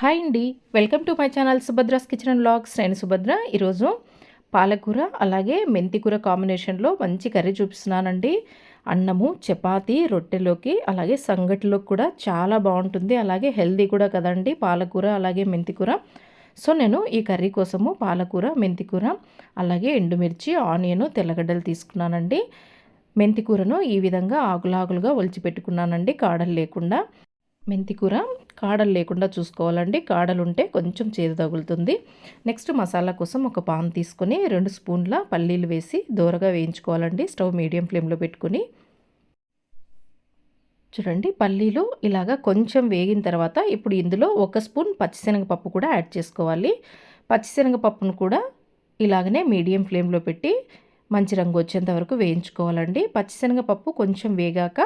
Hi అండి. Welcome to my channel Subhadra's kitchen and blogs నేను సుభద్ర. ఈరోజు పాలకూర అలాగే మెంతికూర కాంబినేషన్లో మంచి కర్రీ చూపిస్తున్నానండి. అన్నము చపాతి రొట్టెలోకి అలాగే సంగటిలోకి కూడా చాలా బాగుంటుంది. అలాగే హెల్దీ కూడా కదండి పాలకూర అలాగే మెంతికూర సో నేను ఈ కర్రీ కోసము పాలకూర మెంతికూర అలాగే ఎండుమిర్చి ఆనియన్ తెల్లగడ్డలు తీసుకున్నానండి. మెంతికూరను ఈ విధంగా ఆకులాకులుగా ఒలిచిపెట్టుకున్నానండి. కాడలు లేకుండా. మెంతికూర కాడలు లేకుండా చూసుకోవాలండి. కాడలు ఉంటే కొంచెం చేదు తగులుతుంది. నెక్స్ట్ మసాలా కోసం ఒక పాన్ తీసుకొని రెండు స్పూన్ల పల్లీలు వేసి దూరగా వేయించుకోవాలండి. స్టవ్ మీడియం ఫ్లేమ్లో పెట్టుకుని. చూడండి పల్లీలు ఇలాగా కొంచెం వేగిన తర్వాత ఇప్పుడు ఇందులో ఒక స్పూన్ పచ్చిశనగపప్పు కూడా యాడ్ చేసుకోవాలి. పచ్చిశనగపప్పును కూడా ఇలాగనే మీడియం ఫ్లేమ్లో పెట్టి మంచి రంగు వచ్చేంత వరకు వేయించుకోవాలండి. పచ్చిశనగపప్పు కొంచెం వేగాక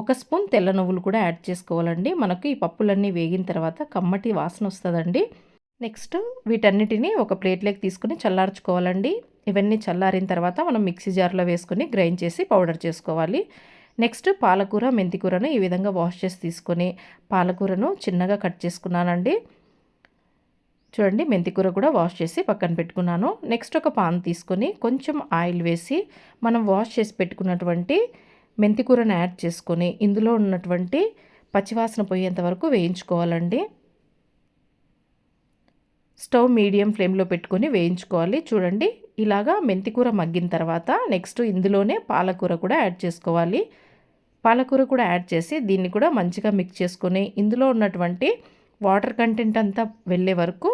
ఒక స్పూన్ తెల్ల నువ్వులు కూడా యాడ్ చేసుకోవాలండి. మనకు ఈ పప్పులన్నీ వేగిన తర్వాత కమ్మటి వాసన వస్తుందండి. నెక్స్ట్ వీటన్నిటిని ఒక ప్లేట్లోకి తీసుకుని చల్లార్చుకోవాలండి. ఇవన్నీ చల్లారిన తర్వాత మనం మిక్సీ జార్లో వేసుకొని గ్రైండ్ చేసి పౌడర్ చేసుకోవాలి. నెక్స్ట్ పాలకూర మెంతికూరను ఈ విధంగా వాష్ చేసి తీసుకొని పాలకూరను చిన్నగా కట్ చేసుకున్నానండి. చూడండి మెంతికూర కూడా వాష్ చేసి పక్కన పెట్టుకున్నాను. నెక్స్ట్ ఒక పాన్ తీసుకొని కొంచెం ఆయిల్ వేసి మనం వాష్ చేసి పెట్టుకున్నటువంటి మెంతికూరను యాడ్ చేసుకొని ఇందులో ఉన్నటువంటి పచ్చివాసన పోయేంత వరకు వేయించుకోవాలండి. స్టవ్ మీడియం ఫ్లేమ్లో పెట్టుకొని వేయించుకోవాలి. చూడండి ఇలాగా మెంతికూర మగ్గిన తర్వాత నెక్స్ట్ ఇందులోనే పాలకూర కూడా యాడ్ చేసుకోవాలి. పాలకూర కూడా యాడ్ చేసి దీన్ని కూడా మంచిగా మిక్స్ చేసుకొని ఇందులో ఉన్నటువంటి వాటర్ కంటెంట్ అంతా వెళ్ళే వరకు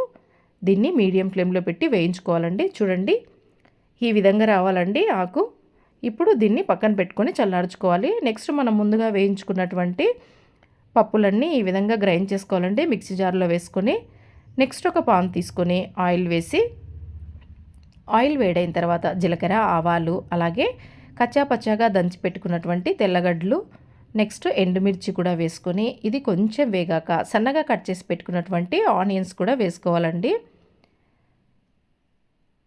దీన్ని మీడియం ఫ్లేమ్లో పెట్టి వేయించుకోవాలండి. చూడండి ఈ విధంగా రావాలండి ఆకు. ఇప్పుడు దీన్ని పక్కన పెట్టుకొని చల్లార్చుకోవాలి. నెక్స్ట్ మనం ముందుగా వేయించుకున్నటువంటి పప్పులన్నీ ఈ విధంగా గ్రైండ్ చేసుకోవాలండి మిక్సీ జార్లో వేసుకొని. నెక్స్ట్ ఒక పాన్ తీసుకొని ఆయిల్ వేసి ఆయిల్ వేడైన తర్వాత జీలకర్ర ఆవాలు అలాగే కచ్చాపచ్చాగా దంచి పెట్టుకున్నటువంటి తెల్లగడ్డలు నెక్స్ట్ ఎండుమిర్చి కూడా వేసుకొని ఇది కొంచెం వేగాక సన్నగా కట్ చేసి పెట్టుకున్నటువంటి ఆనియన్స్ కూడా వేసుకోవాలండి.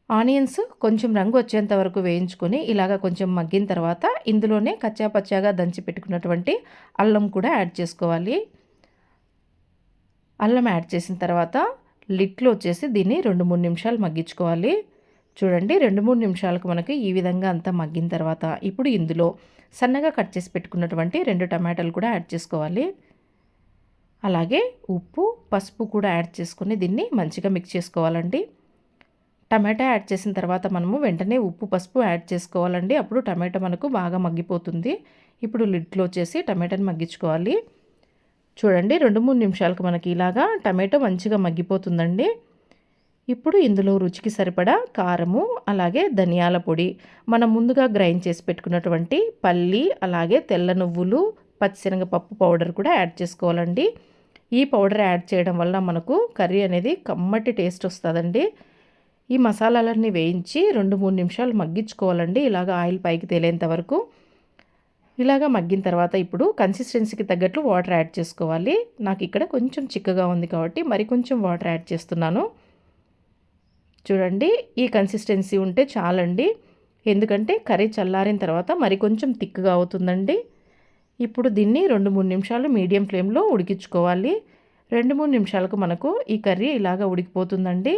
ఆనియన్స్ కొంచెం రంగు వచ్చేంత వరకు వేయించుకొని ఇలాగ కొంచెం మగ్గిన తర్వాత ఇందులోనే కచ్చాపచ్చాగా దంచి పెట్టుకున్నటువంటి అల్లం కూడా యాడ్ చేసుకోవాలి. అల్లం యాడ్ చేసిన తర్వాత లిట్లో వచ్చేసి దీన్ని రెండు మూడు నిమిషాలు మగ్గించుకోవాలి. చూడండి రెండు మూడు నిమిషాలకు మనకి ఈ విధంగా అంతా మగ్గిన తర్వాత ఇప్పుడు ఇందులో సన్నగా కట్ చేసి పెట్టుకున్నటువంటి రెండు టమాటాలు కూడా యాడ్ చేసుకోవాలి. అలాగే ఉప్పు పసుపు కూడా యాడ్ చేసుకుని దీన్ని మంచిగా మిక్స్ చేసుకోవాలండి. టమాటా యాడ్ చేసిన తర్వాత మనము వెంటనే ఉప్పు పసుపు యాడ్ చేసుకోవాలండి. అప్పుడు టమాటా మనకు బాగా మగ్గిపోతుంది. ఇప్పుడు లిడ్లో వచ్చేసి టమాటాని మగ్గించుకోవాలి. చూడండి రెండు మూడు నిమిషాలకు మనకి ఇలాగా టమాటో మంచిగా మగ్గిపోతుందండి. ఇప్పుడు ఇందులో రుచికి సరిపడా కారము అలాగే ధనియాల పొడి. మనం ముందుగా గ్రైండ్ చేసి పెట్టుకున్నటువంటి పల్లి అలాగే తెల్ల నువ్వులు పచ్చిశనగపప్పు పౌడర్ కూడా యాడ్ చేసుకోవాలండి. ఈ పౌడర్ యాడ్ చేయడం వల్ల మనకు కర్రీ అనేది కమ్మటి టేస్ట్ వస్తుందండి. ఈ మసాలాలన్నీ వేయించి రెండు మూడు నిమిషాలు మగ్గించుకోవాలండి. ఇలాగ ఆయిల్ పైకి తేలేంత వరకు. ఇలాగ మగ్గిన తర్వాత ఇప్పుడు కన్సిస్టెన్సీకి తగ్గట్లు వాటర్ యాడ్ చేసుకోవాలి. నాకు ఇక్కడ కొంచెం చిక్కగా ఉంది కాబట్టి మరి కొంచెం వాటర్ యాడ్ చేస్తున్నాను. చూడండి ఈ కన్సిస్టెన్సీ ఉంటే చాలండి. ఎందుకంటే కర్రీ చల్లారిన తర్వాత మరి కొంచెం థిక్గా అవుతుందండి. ఇప్పుడు దీన్ని రెండు మూడు నిమిషాలు మీడియం ఫ్లేమ్లో ఉడికించుకోవాలి. రెండు మూడు నిమిషాలకు మనకు ఈ కర్రీ ఇలాగ ఉడికిపోతుందండి.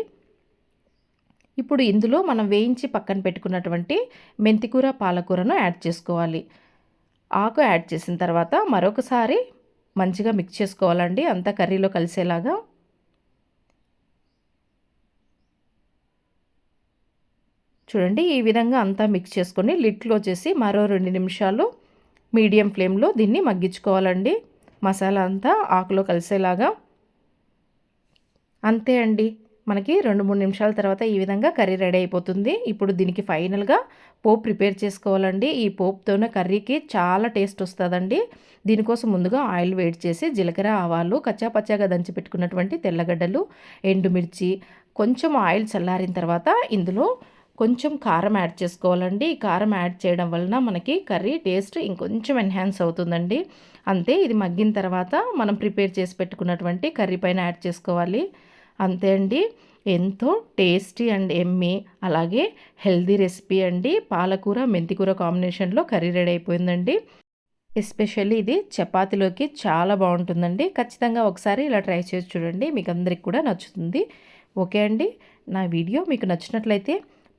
ఇప్పుడు ఇందులో మనం వేయించి పక్కన పెట్టుకున్నటువంటి మెంతికూర పాలకూరను యాడ్ చేసుకోవాలి. ఆకు యాడ్ చేసిన తర్వాత మరొకసారి మంచిగా మిక్స్ చేసుకోవాలండి. అంతా కర్రీలో కలిసేలాగా. చూడండి ఈ విధంగా అంతా మిక్స్ చేసుకొని లిట్లో చేసి మరో రెండు నిమిషాలు మీడియం ఫ్లేమ్లో దీన్ని మగ్గించుకోవాలండి. మసాలా అంతా ఆకులో కలిసేలాగా. అంతే అండి. మనకి రెండు మూడు నిమిషాల తర్వాత ఈ విధంగా కర్రీ రెడీ అయిపోతుంది. ఇప్పుడు దీనికి ఫైనల్గా పోప్ ప్రిపేర్ చేసుకోవాలండి. ఈ పోప్తోనే కర్రీకి చాలా టేస్ట్ వస్తుందండి. దీనికోసం ముందుగా ఆయిల్ వేడి చేసి జీలకర్ర ఆవాలు కచ్చాపచ్చాగా దంచి పెట్టుకున్నటువంటి తెల్లగడ్డలు ఎండుమిర్చి కొంచెం ఆయిల్ చల్లారిన తర్వాత ఇందులో కొంచెం కారం యాడ్ చేసుకోవాలండి. ఈ కారం యాడ్ చేయడం వలన మనకి కర్రీ టేస్ట్ ఇంకొంచెం ఎన్హాన్స్ అవుతుందండి. అంతే ఇది మగ్గిన తర్వాత మనం ప్రిపేర్ చేసి పెట్టుకున్నటువంటి కర్రీ పైన యాడ్ చేసుకోవాలి. అంతే అండి. ఎంతో టేస్టీ అండ్ ఎమ్మి అలాగే హెల్దీ రెసిపీ అండి. పాలకూర మెంతికూర కాంబినేషన్లో కర్రీ రెడీ అయిపోయిందండి. ఎస్పెషల్లీ ఇది చపాతీలోకి చాలా బాగుంటుందండి. ఖచ్చితంగా ఒకసారి ఇలా ట్రై చేసి చూడండి. మీకు అందరికి కూడా నచ్చుతుంది. ఓకే అండి. నా వీడియో మీకు నచ్చినట్లయితే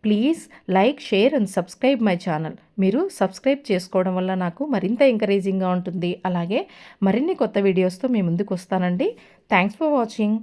please like share and subscribe my channel. మీరు సబ్స్క్రైబ్ చేసుకోవడం వల్ల నాకు మరింత ఎంకరేజింగ్గా ఉంటుంది. అలాగే మరిన్ని కొత్త వీడియోస్తో మీ ముందుకు వస్తానండి. Thanks for watching.